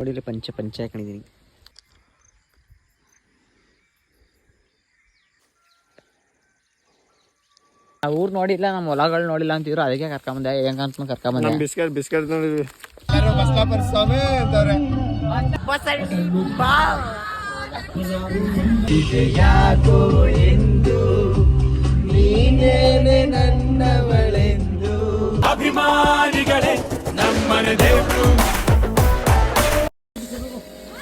ನೋಡಿಲ್ಲ ಪಂಚ ಪಂಚ ಹಾಕೊಂಡಿದ್ದೀನಿ. ನಾವು ಊರು ನೋಡಿಲ್ಲ ನಮ್ಮ ಹೊಲಗಳು ನೋಡಿಲ್ಲ ಅಂತಿದ್ರು ಅದಕ್ಕೆ ಕರ್ಕೊಂಬಂದೆ. ಹೆಂಗಂತ ಕರ್ಕೊಂಬಂದೆ. ನಮ್ ಬಿಸ್ಕೆಟ್ ಬಿಸ್ಕೆಟ್ ನೋಡಿದ್ವಿ ಅಭಿಮಾನಿಗಳೇ ನಮ್ಮನೆ ಅಂತವ್ರೆ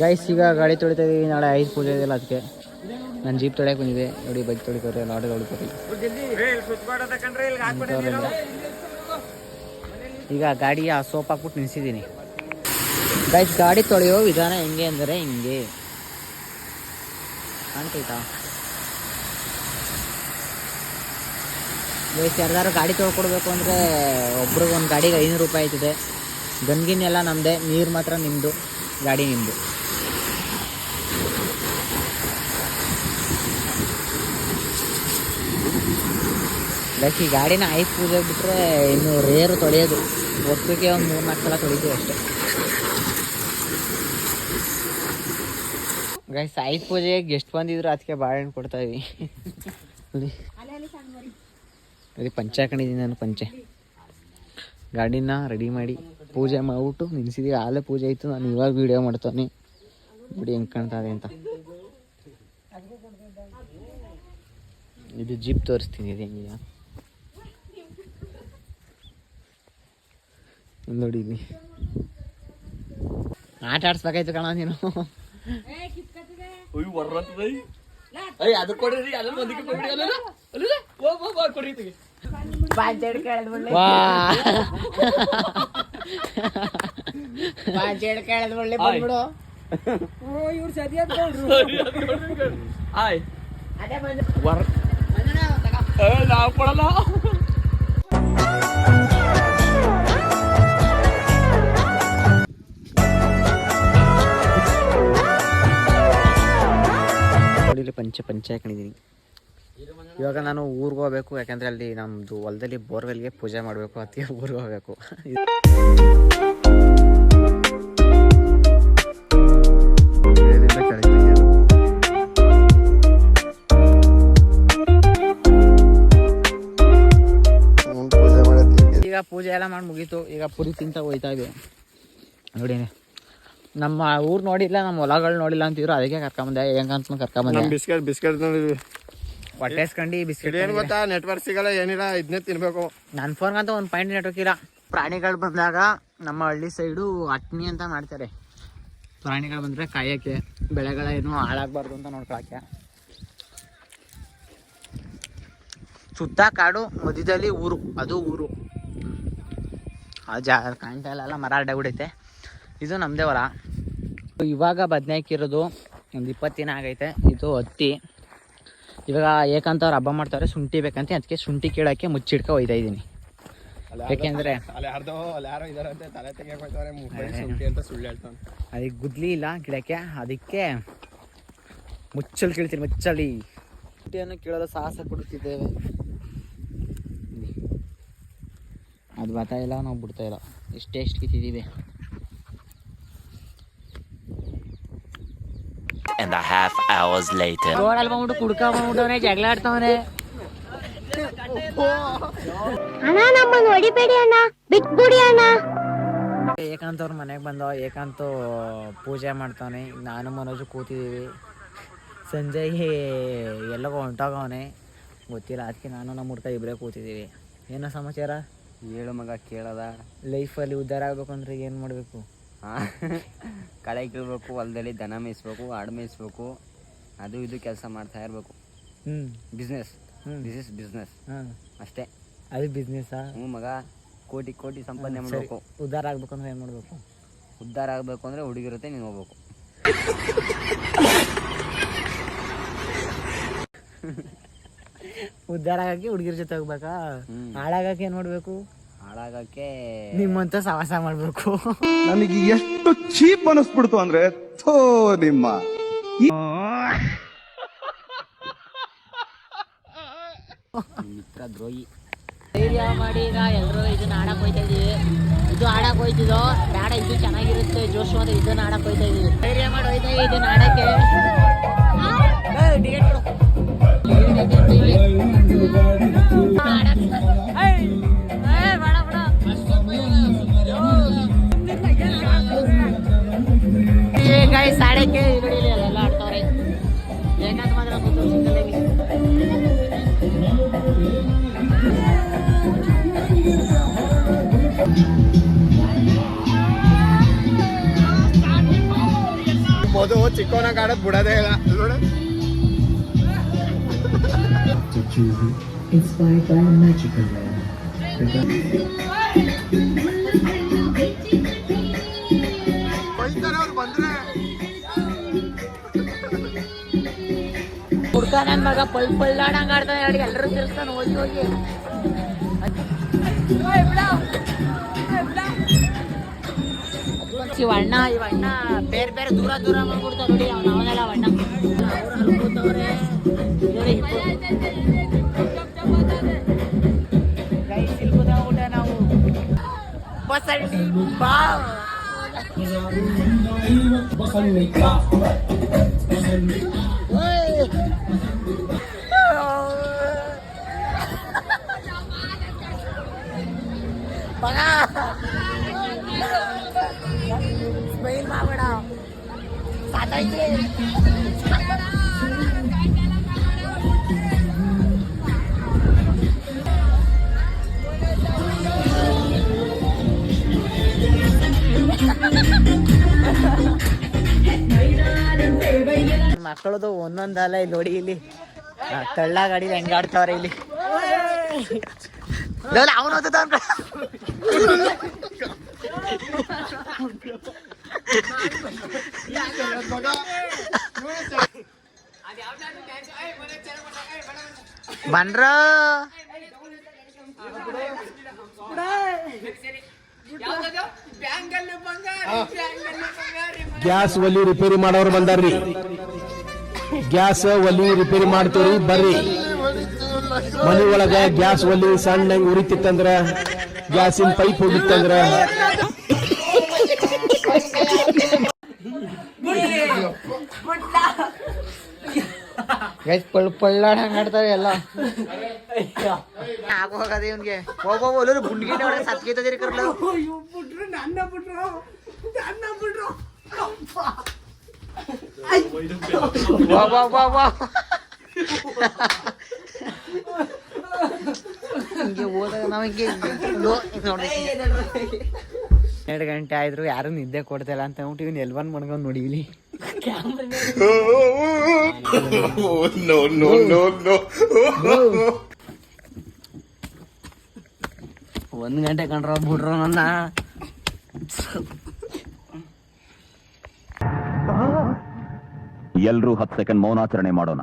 ಗೈಸ್ ಈಗ ಗಾಡಿ ತೊಳಿತಾ ಇದೀವಿ. ನಾಳೆ ಐದು ಪೂಜೆ ಇದೆಯಲ್ಲ ಅದಕ್ಕೆ. ನಾನು ಜೀಪ್ ತೊಳೆಯಕ್ಕೆ ಬಂದಿದೆ ನೋಡಿ ಬೈಕ್ ತೊಳಿಕೋರಿ ಲಾಡಿ ತೊಳಿಕೋರಿ ಈಗ ಈಗ ಆ ಸೋಪ್ ಹಾಕ್ಬಿಟ್ಟು ನಿಲ್ಸಿದ್ದೀನಿ. ಗೈಸ್ ಗಾಡಿ ತೊಳೆಯೋ ವಿಧಾನ ಹೆಂಗೆ ಅಂದರೆ ಹಿಂಗೆ. ಕಾಣ್ತೈತಾ? ಗೈಸ್ ಯಾರ್ದಾರು ಗಾಡಿ ತೊಳ್ಕೊಡ್ಬೇಕು ಅಂದರೆ ಒಬ್ರಿಗೆ ಒಂದು ಗಾಡಿಗೆ ಐನೂರು ರೂಪಾಯಿ ಆಯ್ತದೆ. ಗನ್ಗಿನೆಲ್ಲ ನಮ್ಮದೇ ನೀರು ಮಾತ್ರ ನಿಮ್ಮದು ಗಾಡಿ ನಿಮ್ಮದು ಲೈಕ್ ಈ ಗಾಡಿನ ಐದು ಪೂಜೆ ಬಿಟ್ಟರೆ ಇನ್ನು ರೇರು ತೊಳೆಯೋದು. ವರ್ಷಕ್ಕೆ ಒಂದು ಮೂರು ನಾಲ್ಕು ಸಲ ತೊಳಿತೀವಿ ಅಷ್ಟೇ. ಗೈಸ್ ಐದು ಪೂಜೆಗೆ ಗೆಸ್ಟ್ ಬಂದಿದ್ರು, ಅದಕ್ಕೆ ಬಾಳೆಹಣ್ಣು ಕೊಡ್ತಾ ಇದ್ವಿ. ಅಲ್ಲಿ ಪಂಚೆ ಹಾಕೊಂಡಿದ್ದೀನಿ ನಾನು, ಪಂಚೆ. ಗಾಡಿನ ರೆಡಿ ಮಾಡಿ ಪೂಜೆ ಮಾಡಿಬಿಟ್ಟು ನಿಲ್ಸಿದೀವಿ. ಆಲೇ ಪೂಜೆ ಆಯಿತು. ನಾನು ಇವಾಗ ವಿಡಿಯೋ ಮಾಡ್ತಾನೆ. ನೋಡಿ ಹೆಂಗೆ ಕಾಣ್ತಾ ಅಂತ. ಇದು ಜೀಪ್ ತೋರಿಸ್ತೀನಿ ಇದು ಹೆಂಗಿದೆಯಾ ನೋಡಿ ಆಟ ಆಡ್ಸ್ಬೇಕಾಯ್ತು ಕಣ ನೀನು. ನಾವು ಕೊಡಲ್ಲ. ನೋಡಿಲಿ ಪಂಚೆ ಹಾಕೊಂಡಿದ್ದೀನಿ ಇವಾಗ ನಾನು ಊರಿಗೆ ಹೋಗ್ಬೇಕು ಯಾಕೆಂದರೆ ಅಲ್ಲಿ ನಮ್ಮದು ಹೊಲದಲ್ಲಿ ಬೋರ್ವೆಲ್ಗೆ ಪೂಜೆ ಮಾಡಬೇಕು ಅದಕ್ಕೆ ಊರಿಗೆ ಹೋಗ್ಬೇಕು. ಈಗ ಪೂಜೆ ಎಲ್ಲ ಮಾಡಿ ಮುಗೀತು. ಈಗ ಪುರಿ ತಿಂತ ಹೋಯ್ತಾ ಇದೆ ನೋಡಿ. ನಮ್ಮ ಊರು ನೋಡಿಲ್ಲ ನಮ್ಮ ಹೊಲಗಳು ನೋಡಿಲ್ಲ ಅಂತಿದ್ರು ಅದಕ್ಕೆ ಕರ್ಕೊಂಬಂದೆ. ಹೆಂಗಂತ ಕರ್ಕೊಂಬಂದೆ. ನಮ್ ಬಿಸ್ಕೆಟ್ ಬಿಸ್ಕೆಟ್ ನೋಡಿದ್ವಿ ಹೊಟ್ಟೆ ಇಸ್ಕೊಂಡು ಬಿಸ್ಕೆಟ್ ಏನ್ ಗೊತ್ತಾ? ನೆಟ್ವರ್ಕ್ ಸಿಗಲ್ಲ ಏನಿಲ್ಲ ಇದನ್ನೇ ತಿನ್ಬೇಕು. ನನ್ನ ಫೋನ್ಗಂತ ಒಂದು ಪಾಯಿಂಟ್ ನೆಟ್ವರ್ಕ್ ಇಲ್ಲ. ಪ್ರಾಣಿಗಳು ಬಂದಾಗ ನಮ್ಮ ಹಳ್ಳಿ ಸೈಡು ಅಟ್ನಿ ಅಂತ ಮಾಡ್ತಾರೆ. ಪ್ರಾಣಿಗಳು ಬಂದರೆ ಕಾಯೋಕ್ಕೆ ಬೆಳೆಗಳೇನು ಹಾಳಾಗಬಾರ್ದು ಅಂತ ನೋಡ್ಕೊಳಕ್ಕೆ. ಸುತ್ತ ಕಾಡು ಮಧ್ಯದಲ್ಲಿ ಊರು. ಅದು ಊರು. ಆ ಜಾ ಕಾಣ್ತಾ ಇಲ್ಲ ಮರ ಅಡ್ಡಾಗ್ಬಿಡೈತೆ. ಇದು ನಮ್ಮದೇ ಹೊಲ ಇವಾಗ ಬದ್ನೇಕಿರೋದು ಒಂದು ಇಪ್ಪತ್ತು ದಿನ ಆಗೈತೆ. ಇದು ಹತ್ತಿ. ಇವಾಗ ಏಕಂತ ಅವ್ರು ಹಬ್ಬ ಮಾಡ್ತಾರೆ ಶುಂಠಿ ಬೇಕಂತ ಅದಕ್ಕೆ ಶುಂಠಿ ಕೀಳಕ್ಕೆ ಮುಚ್ಚಿಡ್ಕ ಒಯ್ತಾ ಇದ್ದೀನಿ. ಯಾಕೆಂದ್ರೆ ಅದಕ್ಕೆ ಗುದ್ಲಿ ಇಲ್ಲ ಗಿಡಕ್ಕೆ ಅದಕ್ಕೆ ಮುಚ್ಚಲು ಕೀಳ್ತೀನಿ ಮುಚ್ಚಳಿ. ಶುಂಠಿಯನ್ನು ಕೀಳಲು ಸಾಹಸ ಕೊಡುತ್ತಿದ್ದೇವೆ ಅದು ಬರ್ತಾ ಇಲ್ಲ ನಾವು ಬಿಡ್ತಾ ಇಲ್ಲ. ಇಷ್ಟೇ ಎಷ್ಟು ಕಿತ್ತಿದ್ದೀವಿ and a half hours later. ರೋಡಲ್ಲಿ ಬಂದ್ಬಿಟ್ಟು ಕುಡ್ಕ ಬಂದ್ಬಿಟ್ಟವನೆ ಜಗಳ ಆಡ್ತಾವನೆ ಅಣ್ಣ ನಮ್ಮನ್ನು ಹೊಡಿಬೇಡಿ ಅಣ್ಣ ಬಿಟ್ಬಿಡಿ ಅಣ್ಣ ಏಕಾಂತ್ ಅವ್ರ ಮನೆಗೆ ಬಂದ ಏಕಾಂತ್ ಪೂಜೆ ಮಾಡ್ತಾವನೆ ನಾನು ಮನೋಜು ಕೂತಿದ್ದೀವಿ ಸಂಜೆ ಎಲ್ಲ ಹೊಂಟೋಗವನೆ ಗೊತ್ತಿಲ್ಲ ಅದಕ್ಕೆ ನಾನು ನಮ್ಮ ಹುಡ್ಕ ಇಬ್ಬರೇ ಕೂತಿದ್ದೀವಿ ಏನೋ ಸಮಾಚಾರ ಹೇಳು ಮಗ ಕೇಳದ ಲೈಫಲ್ಲಿ ಉದ್ಧಾರ ಆಗ್ಬೇಕಂದ್ರೆ ಏನು ಮಾಡಬೇಕು ಕಳೆ ಕೀಳ್ಬೇಕು ಹೊಲದಲ್ಲಿ ದನ ಮೇಯಿಸ್ಬೇಕು ಆಡು ಮೇಯಿಸ್ಬೇಕು ಅದು ಇದು ಕೆಲಸ ಮಾಡ್ತಾ ಇರಬೇಕು. ಬಿಸ್ನೆಸ್ ದಿಸ್ ಇಸ್ ಬಿಸ್ನೆಸ್ ಅಷ್ಟೇ. ಅದು ಬಿಸ್ನೆಸ್ ಹ್ಞೂ ಮಗ. ಕೋಟಿ ಕೋಟಿ ಸಂಪಾದನೆ ಮಾಡಬೇಕು. ಉದ್ಧಾರ ಆಗ್ಬೇಕು ಅಂದ್ರೆ ಏನು ಮಾಡಬೇಕು? ಉದ್ಧಾರ ಆಗಬೇಕು ಅಂದರೆ ಹುಡುಗಿರುತ್ತೆ ನೀನು ಹೋಗ್ಬೇಕು. ಉದ್ಧಾರ ಆಗಕ್ಕೆ ಹುಡುಗಿರ ಜೊತೆ ಹೋಗ್ಬೇಕಾ. ಹಾಳಾಗಕ್ಕೆ ಏನು ಮಾಡಬೇಕು? ಹಾಳಾಗಕ್ಕೆ ನಿಮ್ಮಂತ ಸವಾಸ ಮಾಡಬೇಕು. ನನಗೆ ಎಷ್ಟು ಚೀಪ್ ಅನಿಸ್ಬಿಡ್ತು ಅಂದ್ರೆ ಥೋ ನಿಮ್ಮ. ಮಿತ್ರ ದ್ರೋಹಿ. ಧೈರ್ಯ ಮಾಡಿ ಈಗ ಎಲ್ಲರೂ ಇದನ್ನ ಆಡಕ್ ಹೋಯ್ತಾ ಇದೀವಿ. ಇದು ಆಡಕ್ ಹೋಯ್ತಿದ್ದೋ ಬೇಡ ಇದು ಚೆನ್ನಾಗಿರುತ್ತೆ ಜೋಶ್ ಅಂತ ಇದನ್ನ ಆಡಕ್ ಹೋಯ್ತಾ ಇದೀವಿ. ಧೈರ್ಯ ಮಾಡಿ ಹೋಯ್ತಾ ಇದನ್ನ ಆಡಕ್ಕೆ. Guys, ಆಡಕ್ಕೆ ನೋಡಿ ಇಲ್ಲಿ ಅಲ್ಲೆಲ್ಲ ಆಡ್ತಾವ್ರೆ ಏನಂತ ಮಾತ್ರ ಗೊತ್ತು ಸಿಂಗಲ್ ಆಗಿ ಮಧು ಚಿಕ್ಕವನಾಗ ಆಡೋದ್ ಬಿಡೋದೇ ಇಲ್ಲ ನೋಡು inspired by a magical land. ಹುಡ್ಕ ನನ್ ಮಗ ಪಲ್ ಪಲ್ಲಾಡಂಗ ಆಡ್ತಾನೆ ನೋಡಿ ಎಲ್ಲರೂ ತಿರ್ಸ್ತಾನೆ ಹೋಗಿ ಹೋಗಿ. ಇವಣ್ಣ ಇವಣ್ಣ ಬೇರೆ ಬೇರೆ ದೂರ ದೂರ ಮಾಡ್ಬಿಡ್ತಾವ ನೋಡಿ ಅವ್ನ ಅವನೆಲ್ಲ ಅವಣ್ಣ ಅವ್ರು ಅಲ್ಲಿ ಕೂತವ್ರೆ ನೋಡಿ ನಾವು ಬಸಂಡಿ ಬಾ. ಮಕ್ಕಳದು ಒಂದೊಂದಲ್ಲ ಇಲ್ಲಿ ನೋಡಿ ಇಲ್ಲಿ. ತಳ್ಳ ಗಾಡಿ ಹೆಂಗ್ ಆಡ್ತಾವ್ರೆ ಇಲ್ಲಿ? ಅವನು ಬನ್ರ ಗ್ಯಾಸ್ ಒಲಿ ರಿಪೇರಿ ಮಾಡೋರು ಬಂದಾರ್ರಿ. ಗ್ಯಾಸ್ ಒಲಿ ರಿಪೇರಿ ಮಾಡ್ತೀವ್ರಿ ಬರ್ರಿ. ಮನಿ ಒಳಗ ಗ್ಯಾಸ್ ಒಲಿ ಸಣ್ಣಂಗ್ ಉರಿತಿತ್ತಂದ್ರ ಗ್ಯಾಸಿನ ಪೈಪ್ ಹೋಗಿತ್ತಂದ್ರ. ಗೈಸ್ ಪಳ್ ಪಳ್ಳಾಡ ಆಡ್ತಾರೆ ಎಲ್ಲ. ಆಗೋಗದೆ ಇವ್ನಿಗೆ. ಹೋಗೋ ಒಲ್ಲರು ಬುಂಡ್ಗಿ ಸತ್ಕೈತದಿರಿ ಕರ್ಲ ವಾ ವಾ ವಾ ವಾ ಹಿಂಗೆ ಹೋದಾಗ ನಾವು ಹಿಂಗೆ ಎರಡು ಗಂಟೆ ಆಯ್ತು ಯಾರು ನಿದ್ದೆ ಕೊಡ್ತಿಲ್ಲ ಅಂತ ಅಂದ್ಬಿಟ್ಟು ಇವ್ನು ಎಲ್ ಬಂದ್ ಮಾಡ್ಕೊಂಡು ನೋಡಿ ಇಲ್ಲಿ ಒಂದ್ ಗಂಟೆ ಕಂಡ್ರ ಬಿಡ್ರ ನನ್ನ. ಎಲ್ರೂ ಹತ್ತು ಸೆಕೆಂಡ್ ಮೌನಾಚರಣೆ ಮಾಡೋಣ.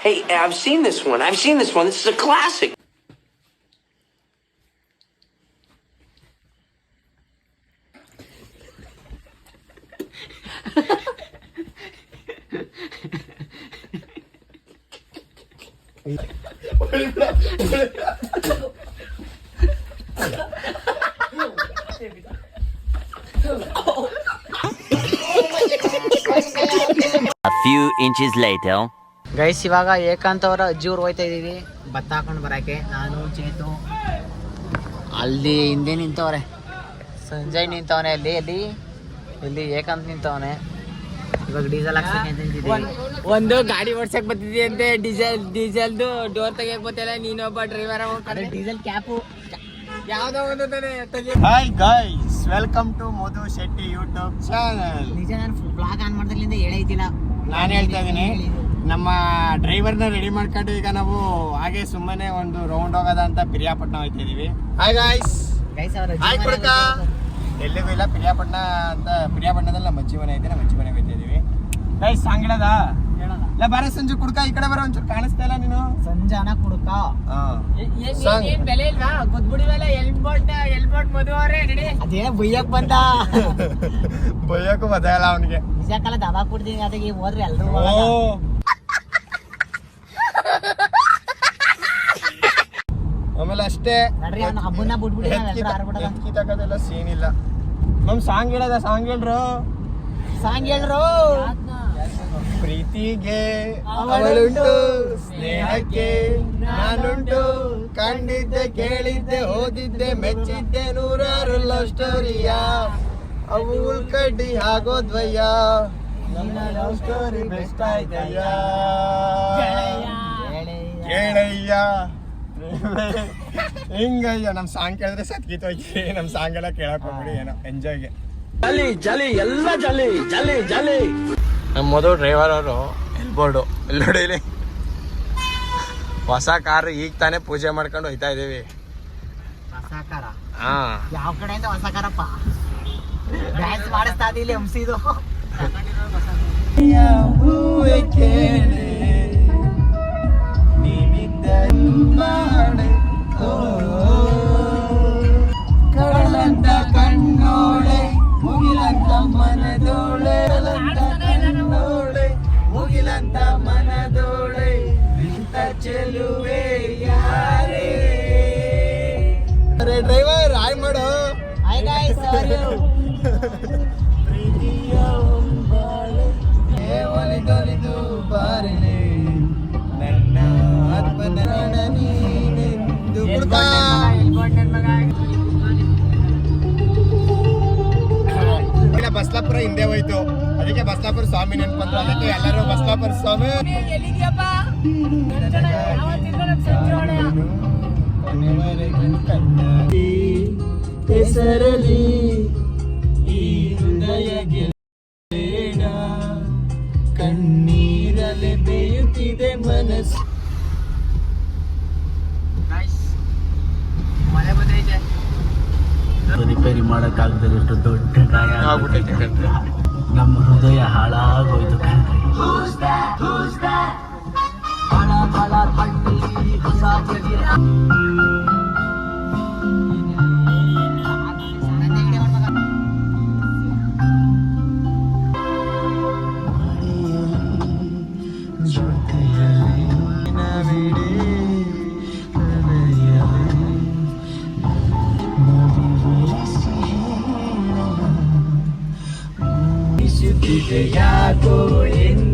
hey, I've seen this one. I've seen this one. This is a classic. A few inches later. Guys ಇವಾಗ ಏಕಾಂತ ಅವರ ಅಜ್ಜಿ ಊರು ಹೋಯ್ತಾ ಇದೀವಿ. ಭತ್ತ ಹಾಕೊಂಡು ಬರಕ್ಕೆ. ನಾನು ಚೇತು. ಅಲ್ಲಿ ಹಿಂದೆ ನಿಂತವ್ರೆ. ಸಂಜಯ್ ನಿಂತವನೆ ಅಲ್ಲಿ ಅಲ್ಲಿ. ಇಲ್ಲಿ ಏಕಾಂತ್ ನಿಂತವನೆ. ಇವಾಗ ಡೀಸೆಲ್ ಹಾಕ್ಸಕ್ಕೆ ಒಂದು ಗಾಡಿ ಓಡ್ಸಕ್ ಬರ್ತಿದ್ದಿ ಅಂತೆ ಡೀಸೆಲ್ ಡೀಸೆಲ್ದು ಡೋರ್ ತೆಗಿಯಕ್ ಬರ್ತಿಲ್ಲ. ನೀನೊಬ್ಬ ಡ್ರೈವರ್ ಡೀಸೆಲ್ ಕ್ಯಾಪು. ಯಾವ್ದೋ ಒಂದು hi guys welcome to Madhu Shetty YouTube channel ನಿಜ ನಾನು ಬ್ಲಾಗ್ ಆನ್ ಮಾಡ್ದಾಗ್ಲಿಂದ ಹೇಳೈತಿಲ್ಲ ನಾನು ಹೇಳ್ತಾ ಇದೀನಿ ನಮ್ಮ ಡ್ರೈವರ್ನ ರೆಡಿ ಮಾಡ್ಕೊಂಡು ಈಗ ನಾವು ಹಾಗೆ ಸುಮ್ಮನೆ ಒಂದು ರೌಂಡ್ ಹೋಗೋದ ಅಂತ ಪಿರಿಯಾಪಟ್ಟಣ ಹೋಗ್ತಾ ಇದೀವಿ. ಹಾಯ್ ಗಾಯ್ಸ್ ಹಾಯ್ ಕುಡ್ಕ ಎಲ್ಲಿಗೂ ಇಲ್ಲ ಪಿರಿಯಾಪಟ್ಟಣ ಅಂತ ಪಿರಿಯಾಪಟ್ಟಣದಲ್ಲಿ ನಮ್ಮ ಅಜ್ಜಿ ಮನೆ ಐತೆ ನಮ್ಮ ಅಜ್ಜಿ ಮನೆಗೆ ಹೋಗ್ತಾ ಇದೀವಿ. ಗೈಸ್ ಸಾಂಗ್ ಹೇಳದ ಇಲ್ಲ ಬಾರ ಸಂಜು ಕುಡ್ಕ ಈ ಕಡೆ ಬರೋ ಒಂಚೂರು ಕಾಣಿಸ್ತಾ ಇಲ್ಲ ನೀನು? ಸಂಜಾನ ಕುಡ್ಕ. ಬೆಲೆ ಇಲ್ವಾ? ಗೊದ್ಬಿಡಿ ಮೇಲೆ ಎಲ್ಬೋಟ್ ಎಲ್ಬೋಟ್ ಮದುವರೆ ನಡಿ ಅದೇ ಬೈಯಕ್ ಬಂದ. ಬೈಯಕ್ಕೂ ಬದಲ್ಲ ಅವನಿಗೆ. ನಿಜ ಕಾಲ ದಬಾ ಕುಡ್ದೀನಿ ಅದಕ್ಕೆ ಹೋದ್ರೆ ಎಲ್ರು ಅಷ್ಟೇ. ಎತ್ಕಿ ತಗೋದೆಲ್ಲ ಸೀನ್ ಇಲ್ಲ. ನಮ್ ಸಾಂಗ್ ಹೇಳದ ಸಾಂಗ್ ಹೇಳ್ರು. ಸಾಂಗ್ ಹೇಳ್ರು. ಪ್ರೀತಿಗೆ ಅವಳುಂಟು ಸ್ನೇಹಕ್ಕೆ ನಾನುಂಟು. ಕಂಡಿದ್ದೆ ಕೇಳಿದ್ದೆ ಓದಿದ್ದೆ ಮೆಚ್ಚಿದ್ದೆ ನೂರಾರು ಲವ್ ಸ್ಟೋರಿಯ ಅವು ಕಡ್ಡಿ ಆಗೋದ್ವಯ್ಯ. ನಮ್ಮ ಲವ್ ಸ್ಟೋರಿ ಬೆಸ್ಟ್ ಆಯ್ತಯ್ಯ. ಕೇಳಯ್ಯ ಹಿಂಗಯ್ಯ ನಮ್ ಸಾಂಗ್ ಕೇಳಿದ್ರೆ ಸತ್ಗೀತ ಹೋಗಿ ನಮ್ ಸಾಂಗ್ ಎಲ್ಲ ಕೇಳಕ್ ಹೋಗ್ಬಿಡಿ ಏನೋ ಎಂಜಾಯ್ಗೆ ನಮ್ಮ ಮೊದಲು ಡ್ರೈವರ್ ಅವರು ಎಲ್ಬೋರ್ಡು ಎಲ್ಲೋಡಿಲಿ ಹೊಸ ಕಾರ್ ಈಗ ತಾನೇ ಪೂಜೆ ಮಾಡ್ಕೊಂಡು ಹೋಯ್ತಾ ಇದೀವಿ. ಹೊಸಕಾರ ಹಾ. ಯಾವ ಕಡೆಯಿಂದ ಹೊಸಕಾರಪ್ಪ ಡ್ಯಾನ್ಸ್ ಮಾಡಿಸ್ತಾ ಇದಿಲ್ಲ ಎಂಸಿದು ಕಡಲಂತ ಕಣ್ಣೋಳೆ ಮುಗಿಲಂತ ಮನದೋಳೆ ಕಣ್ಣೋಳೆ ಮುಗಿಲಂತ ಮನದೋಳೆ ಇಂಥ ಚೆಲುವೆ ಯಾರೇ? ಅರೆ ಡ್ರೈವರ್ ಆಯ್ ಮಾಡು. ಹಾಯ್ ಗಾಯ್ಸ್ ಪ್ರೀತಿಯ ಬಸ್ಲಾಪುರ ಹಿಂದೆ ಹೋಯ್ತು. ಅದಕ್ಕೆ ಬಸ್ಲಾಪುರ ಸ್ವಾಮಿ ನೆನ್ಪಂದ್ರು. ಅದಕ್ಕೆ ಎಲ್ಲರೂ ಬಸ್ಲಾಪುರ ಸ್ವಾಮಿ. ಹೆಸರಲ್ಲಿ ಈ ಹೃದಯ ಹಾಳಾಗೋಯ್ತು ಕಣ್ರಿ ಯಾಕೋ ಎಂದು ನೀನೇನೆ ನನ್ನವಳ